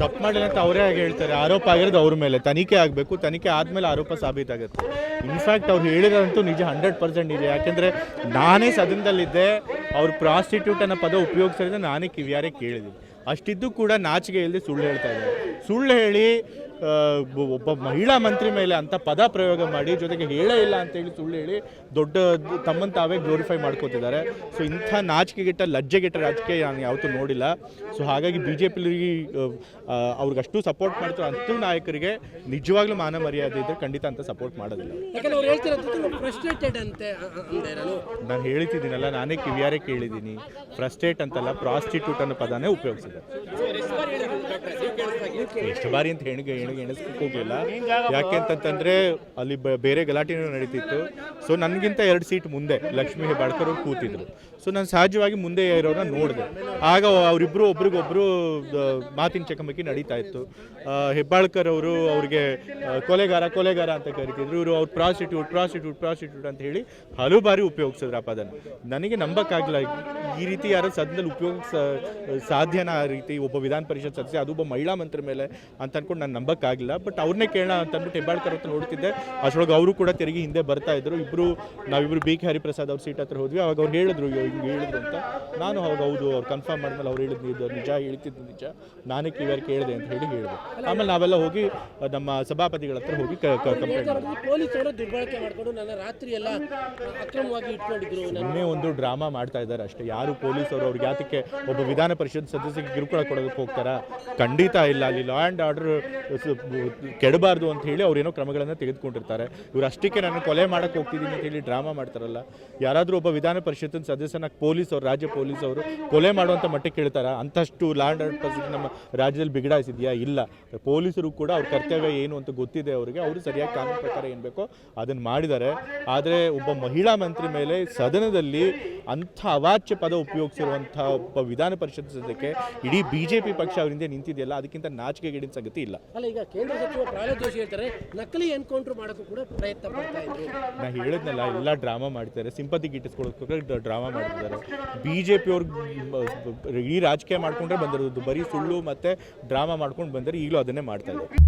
ತಪ್ಪು ಮಾಡಿಲ್ಲ ಅಂತ ಅವರೇ ಆಗಿ ಹೇಳ್ತಾರೆ. ಆರೋಪ ಆಗಿರೋದು ಅವ್ರ ಮೇಲೆ. ತನಿಖೆ ಆಗಬೇಕು. ತನಿಖೆ ಆದಮೇಲೆ ಆರೋಪ ಸಾಬೀತಾಗುತ್ತೆ. ಇನ್ಫ್ಯಾಕ್ಟ್ ಅವ್ರು ಹೇಳಿರೋದಂತೂ ನಿಜ ಹಂಡ್ರೆಡ್ ಪರ್ಸೆಂಟ್ ಇದೆ. ಯಾಕೆಂದರೆ ನಾನೇ ಸದನದಲ್ಲಿದ್ದೆ. ಅವ್ರು ಪ್ರಾಸ್ಟಿಟ್ಯೂಟ್ ಅನ್ನೋ ಪದ ಉಪಯೋಗಿಸಿದ್ರೆ ನಾನೇ ಕಿವಿಯಾರೆ ಕೇಳಿದ್ದೀನಿ ಅಷ್ಟಿದ್ದು ಕೂಡ ನಾಚಿಕೆ ಇಲ್ಲದೆ ಸುಳ್ಳು ಹೇಳ್ತಾ ಇದ್ದಾರೆ. ಸುಳ್ಳು ಹೇಳಿ ಒಬ್ಬ- ಮಹಿಳಾ ಮಂತ್ರಿ ಮೇಲೆ ಅಂತ ಪದ ಪ್ರಯೋಗ ಮಾಡಿ ಜೊತೆಗೆ ಹೇಳೇ ಇಲ್ಲ ಅಂತೇಳಿ ಸುಳ್ಳು ಹೇಳಿ ದೊಡ್ಡ ತಮ್ಮನ್ನು ತಾವೇ ಗ್ಲೋರಿಫೈ ಮಾಡ್ಕೋತಿದ್ದಾರೆ. ಸೊ ಇಂಥ ನಾಚಿಕೆಗೆಟ್ಟ ಲಜ್ಜೆಗೆಟ್ಟ ರಾಜಕೀಯ ನಾನು ಯಾವತ್ತೂ ನೋಡಿಲ್ಲ. ಸೊ ಹಾಗಾಗಿ ಬಿ ಜೆ ಪಿಲಿ ಅವ್ರಿಗಷ್ಟು ಸಪೋರ್ಟ್ ಮಾಡ್ತಾರೆ ಅಂಥ ನಾಯಕರಿಗೆ ನಿಜವಾಗ್ಲೂ ಮಾನ ಮರ್ಯಾದೆ ಇದ್ದರೆ ಖಂಡಿತ ಅಂತ ಸಪೋರ್ಟ್ ಮಾಡೋದಿಲ್ಲ. ಅಂತೆ ನಾನು ಹೇಳ್ತಿದ್ದೀನಲ್ಲ ನಾನೇ ಕಿವಿಯಾರೆ ಕೇಳಿದ್ದೀನಿ. ಫ್ರಸ್ಟ್ರೇಟ್ ಅಂತಲ್ಲ ಪ್ರಾಸ್ಟಿಟ್ಯೂಟ್ ಅನ್ನೋ ಪದನೇ ಉಪಯೋಗಿಸಿದೆ ಎಷ್ಟು ಬಾರಿ ಅಂತ ಹೆಣ್ಗೆ ಹೆಣ್ಗೆ ಎಣಿಸ್ಲಿಕ್ಕೆ ಹೋಗಲಿಲ್ಲ. ಯಾಕೆ ಅಂತಂತಂದ್ರೆ ಅಲ್ಲಿ ಬೇರೆ ಗಲಾಟೆನೂ ನಡೀತಿತ್ತು. ಸೊ ನನಗಿಂತ ಎರಡು ಸೀಟ್ ಮುಂದೆ ಲಕ್ಷ್ಮೀ ಹೆಬ್ಬಾಳ್ಕರ್ ಅವ್ರು ಕೂತಿದ್ರು. ಸೊ ನಾನು ಸಹಜವಾಗಿ ಮುಂದೆ ಇರೋರನ್ನ ನೋಡಿದೆ. ಆಗ ಅವರಿಬ್ಬರು ಒಬ್ರಿಗೊಬ್ರು ಮಾತಿನ ಚಕಮಕಿ ನಡೀತಾ ಇತ್ತು. ಹೆಬ್ಬಾಳ್ಕರ್ ಅವರು ಅವ್ರಿಗೆ ಕೊಲೆಗಾರ ಕೊಲೆಗಾರ ಅಂತ ಕರಿತಿದ್ರು. ಇವರು ಅವ್ರು ಪ್ರಾಸ್ಟಿಟ್ಯೂಟ್ ಪ್ರಾಸ್ಟಿಟ್ಯೂಟ್ ಪ್ರಾಸ್ಟಿಟ್ಯೂಟ್ ಅಂತ ಹೇಳಿ ಹಲವು ಬಾರಿ ಉಪಯೋಗಿಸಿದ್ರು ಆ ಪದನ ನನಗೆ ನಂಬಕ್ಕಾಗಲ್ಲ ಈ ರೀತಿ ಯಾರು ಸದನದಲ್ಲಿ ಉಪಯೋಗಿಸ ಸಾಧ್ಯನಾ ಆ ರೀತಿ ಒಬ್ಬ ವಿಧಾನ ಪರಿಷತ್ ಸದಸ್ಯ ಅದು ಒಬ್ಬ ಮಹಿಳಾ ಮಂತ್ರಿ ಮೇಲೆ ಅಂತ ಅಂದ್ಕೊಂಡು ನಾನು ನಂಬಕ್ಕಾಗಿಲ್ಲ. ಬಟ್ ಅವ್ರನ್ನೇ ಕೇಳ ಅಂತ ಅಂದ್ಬಿಟ್ಟು ಹೆಬ್ಬಾಳ್ಕರ್ ಹತ್ರ ನೋಡ್ತಿದ್ದೆ. ಅಷ್ಟೊಳಗೆ ಅವರು ಕೂಡ ತಿರುಗಿ ಹಿಂದೆ ಬರ್ತಾ ಇದ್ರು. ಇಬ್ರು ನಾವಿಬ್ರು ಬಿ ಕೆ ಹರಿಪ್ರಸಾದ್ ಅವ್ರ ಸೀಟ್ ಹತ್ರ ಹೋದ್ವಿ. ಅವಾಗ ಅವ್ರು ಹೇಳಿದ್ರು ಹಿಂಗೆ ಹೇಳಿದ್ರು ಅಂತ. ನಾನು ಅವಾಗ ಹೌದು ಅವ್ರು ಕನ್ಫರ್ಮ್ ಮಾಡಿದ್ಮೇಲೆ ಅವ್ರು ಹೇಳಿದ್ದು ನಿಜ ಹೇಳ್ತಿದ್ದು ನಿಜ. ನಾನೇ ಕ್ಲಿಯರ್ ಕೇಳಿದೆ ಅಂತ ಹೇಳಿ ಹೇಳಿದೆ. ಆಮೇಲೆ ನಾವೆಲ್ಲ ಹೋಗಿ ನಮ್ಮ ಸಭಾಪತಿಗಳ ಹತ್ರ ಹೋಗಿ ಕಂಪ್ಲೇಂಟ್ ಪೊಲೀಸರು ದುರ್ಬಳಕೆ ಮಾಡ್ಕೊಂಡು ನನ್ನ ರಾತ್ರಿ ಎಲ್ಲ ಅಕ್ರಮವಾಗಿ ಇಟ್ಕೊಂಡಿದ್ರು. ಇನ್ನೇ ಒಂದು ಡ್ರಾಮಾ ಮಾಡ್ತಾ ಇದ್ದಾರೆ ಅಷ್ಟೇ. ಯಾರು ಪೊಲೀಸರು ಅವ್ರಿಗೆ ಯಾತಕ್ಕೆ ಒಬ್ಬ ವಿಧಾನ ಪರಿಷತ್ ಸದಸ್ಯರಿಗೆ ಕಿರುಕುಳ ಕೊಡೋದಕ್ಕೆ ಹೋಗ್ತಾರಾ? ಖಂಡಿತ ಇಲ್ಲ. ಅಲ್ಲಿ ಲಾ ಆ್ಯಂಡ್ ಆರ್ಡರ್ ಕೆಡಬಾರ್ದು ಅಂತ ಹೇಳಿ ಅವ್ರೇನೋ ಕ್ರಮಗಳನ್ನು ತೆಗೆದುಕೊಂಡಿರ್ತಾರೆ. ಇವ್ರು ಅಷ್ಟಕ್ಕೆ ನಾನು ಕೊಲೆ ಮಾಡಕ್ಕೆ ಹೋಗ್ತಿದ್ದೀನಿ ಅಂತ ಹೇಳಿ ಡ್ರಾಮಾ ಮಾಡ್ತಾರಲ್ಲ. ಯಾರಾದರೂ ಒಬ್ಬ ವಿಧಾನ ಪರಿಷತ್ತಿನ ಸದಸ್ಯನ ಪೊಲೀಸ್ ಅವರು, ರಾಜ್ಯ ಪೊಲೀಸ್ ಅವರು ಕೊಲೆ ಮಾಡುವಂಥ ಮಟ್ಟಕ್ಕೆ ಕೇಳ್ತಾರ? ಅಂತಷ್ಟು ಲಾ ಆ್ಯಂಡ್ ಆರ್ಡರ್ ನಮ್ಮ ರಾಜ್ಯದಲ್ಲಿ ಬಿಗಡಾಯಿಸಿದೆಯಾ? ಇಲ್ಲ. ಪೊಲೀಸರು ಕೂಡ ಅವ್ರ ಕರ್ತವ್ಯ ಏನು ಅಂತ ಗೊತ್ತಿದೆ ಅವರಿಗೆ. ಅವರು ಸರಿಯಾಗಿ ಕಾನೂನು ಪ್ರಕಾರ ಏನು ಬೇಕೋ ಅದನ್ನು ಮಾಡಿದ್ದಾರೆ. ಆದರೆ ಒಬ್ಬ ಮಹಿಳಾ ಮಂತ್ರಿ ಮೇಲೆ ಸದನದಲ್ಲಿ ಅಂಥ ಅವಾಚ್ಯ ಪದ ಉಪಯೋಗಿಸಿರುವಂಥ ಒಬ್ಬ ವಿಧಾನ ಪರಿಷತ್ ಸದಸ್ಯಕ್ಕೆ ಇಡೀ ಬಿ ಪಕ್ಷ ಅವರಿಂದ ನಿಂತಿದೆಯಲ್ಲ, ಅದಕ್ಕಿಂತ ನಾಚಿಕೆಗೇಡಿನ ಸಂಗತಿ ಇಲ್ಲ. ಅಲ್ಲ ಈಗ ಕೇಂದ್ರ ಸಚಿವ ಪ್ರಹ್ಲಾದ್ ಜೋಶಿ ಹೇಳ್ತಾರೆ ನಕಲಿ ಎನ್ಕೌಂಟರ್ ಮಾಡೋಕ್ಕೂ ಕೂಡ ಪ್ರಯತ್ನ ಪಡ್ತಾ ಇದ್ರು. ನಾ ಹೇಳಿದ್ನಲ್ಲ ಎಲ್ಲ ಡ್ರಾಮಾ ಮಾಡ್ತಾರೆ ಸಿಂಪತಿ ಗಿಟ್ಟಿಸ್ಕೊಳ್ಳೋಕೆ ಡ್ರಾಮಾ ಮಾಡ್ತಿದ್ದಾರೆ. ಬಿ ಜೆ ಪಿ ಅವ್ರು ಈ ರಾಜಕೀಯ ಮಾಡ್ಕೊಂಡ್ರೆ ಬಂದಿರೋದು ಬರೀ ಸುಳ್ಳು ಮತ್ತು ಡ್ರಾಮಾ ಮಾಡ್ಕೊಂಡು ಬಂದರೆ ಈಗಲೂ ಅದನ್ನೇ ಮಾಡ್ತಾ ಇದ್ದಾರೆ.